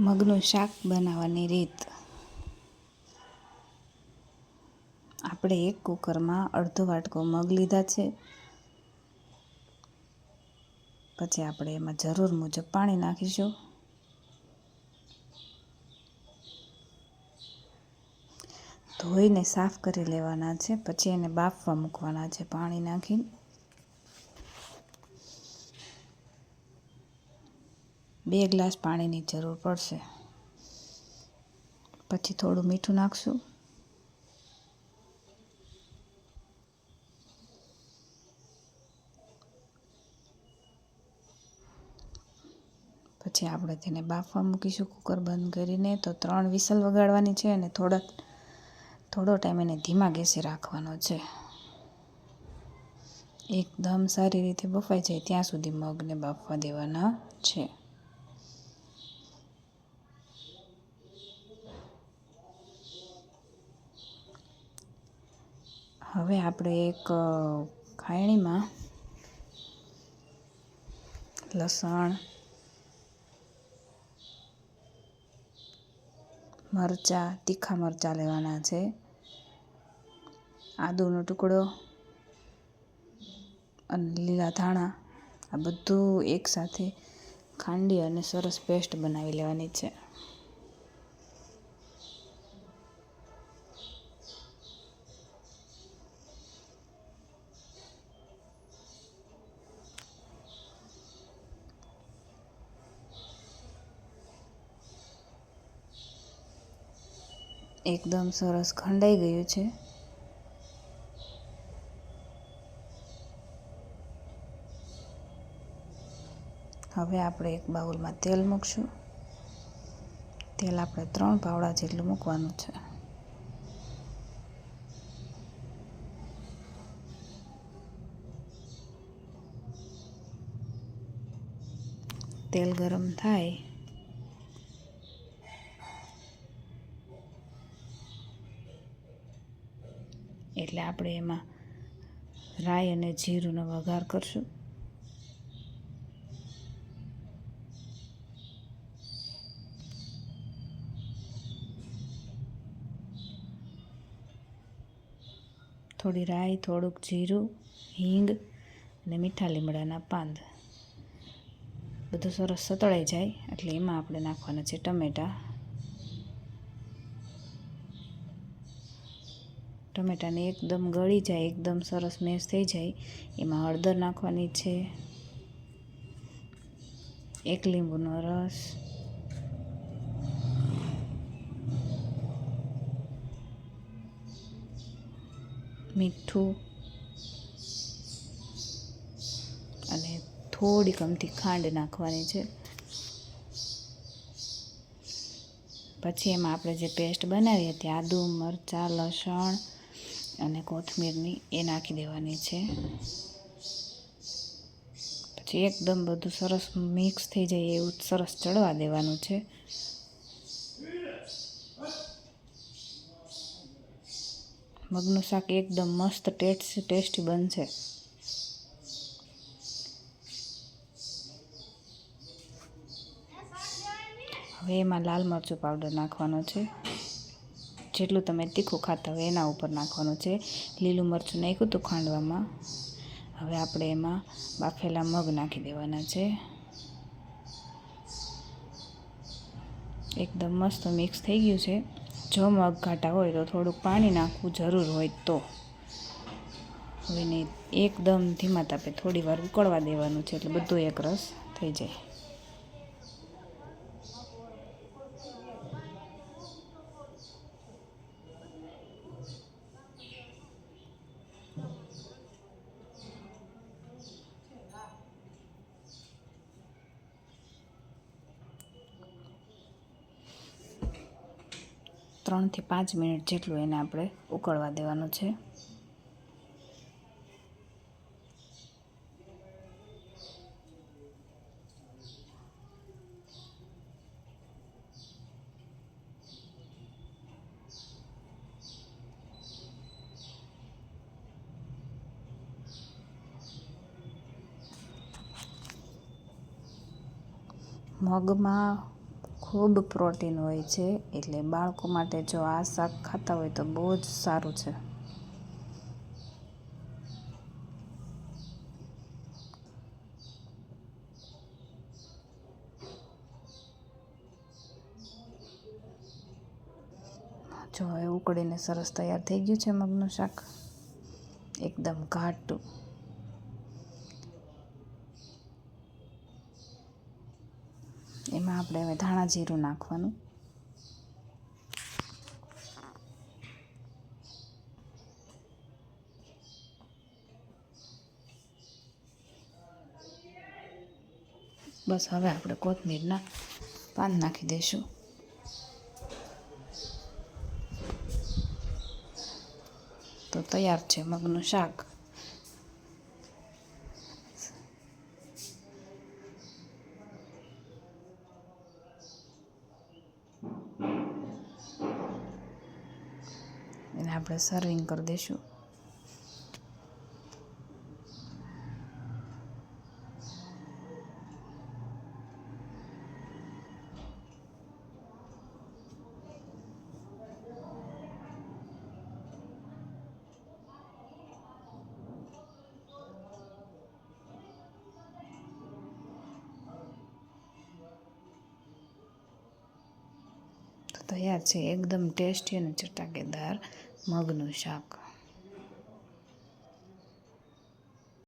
મગનું શાક બનાવવાની રીત. આપણે એક કુકરમાં અડધો વાટકો મગ લીધા છે. પછી આપણે એમાં જરૂર મુજબ પાણી નાખીશું. ધોઈને સાફ કરી લેવાના છે, પછી એને બાફવા મૂકવાના છે પાણી નાખીને. બે ગ્લાસ પાણીની જરૂર પડશે. પછી થોડું મીઠું નાખશું. પછી આપણે તેને બાફવા મૂકીશું. કુકર બંધ કરીને તો ત્રણ વિસલ વગાડવાની છે અને થોડા, થોડો ટાઈમ એને ધીમા ગેસે રાખવાનો છે. એકદમ સારી રીતે બફાઈ જાય ત્યાં સુધી મગને બાફવા દેવાના છે. હવે આપણે એક ખાયણીમાં લસણ, મરચાં, તીખા મરચાં લેવાના છે. આદુનો ટુકડો અને લીલા ધાણા, આ બધું એકસાથે ખાંડી અને સરસ પેસ્ટ બનાવી લેવાની છે. એકદમ સરસ ખંડાઈ ગયું છે. હવે આપણે એક બાઉલમાં તેલ મૂકશું. તેલ આપણે ત્રણ પાવડા જેટલું મૂકવાનું છે. તેલ ગરમ થાય એટલે આપણે એમાં રાઈ અને જીરુંનો વઘાર કરશું. થોડી રાઈ, થોડુંક જીરું, હિંગ અને મીઠા લીમડાના પાંદ. બધું સરસ સતળાઈ જાય, એટલે એમાં આપણે નાખવાના છે ટમેટાં. ટમેટાને એકદમ ગળી જાય, એકદમ સરસ મેશ થઈ જાય, એમાં હળદર નાખવાની છે, એક લીંબુનો રસ, મીઠું અને થોડી કમથી ખાંડ નાખવાની છે. પછી એમાં આપણે જે પેસ્ટ બનાવી હતી આદુ, મરચાં, લસણ અને કોથમીરની એ નાખી દેવાની છે. પછી એકદમ બધું સરસ મિક્સ થઈ જાય એવું સરસ ચડવા દેવાનું છે. મગનું શાક એકદમ મસ્ત ટેસ્ટ, ટેસ્ટી બનશે. હવે એમાં લાલ મરચું પાવડર નાખવાનો છે. જેટલું તમે તીખું ખાતા હોય એના ઉપર નાખવાનું છે. લીલું મરચું નાખ્યું હતું ખાંડવામાં. હવે આપણે એમાં બાફેલા મગ નાખી દેવાના છે. એકદમ મસ્ત મિક્સ થઈ ગયું છે. જો મગ ઘાટા હોય તો થોડુંક પાણી નાખવું જરૂર હોય તો. હવે એકદમ ધીમા તાપે થોડી વાર ઉકળવા દેવાનું છે એટલે બધું એક રસ થઈ જાય. ત્રણથી પાંચ મિનિટ જેટલું એને આપણે ઉકળવા દેવાનું છે. મગમાં ખૂબ પ્રોટીન હોય છે એટલે બાળકો માટે જો આ શાક ખાતા હોય તો બહુ જ સારું છે. જો હવે ઉકળીને સરસ તૈયાર થઈ ગયું છે મગનું શાક. એકદમ ઘાટું. એમાં આપણે હવે ધાણા જીરું નાખવાનું. બસ હવે આપણે કોથમીરના પાન નાખી દઈશું. તો તૈયાર છે મગનું શાક. એને આપણે સર્વિંગ કરી દઈશું. તૈયાર છે. એકદમ ટેસ્ટી અને ચટાકેદાર. મગનું શાક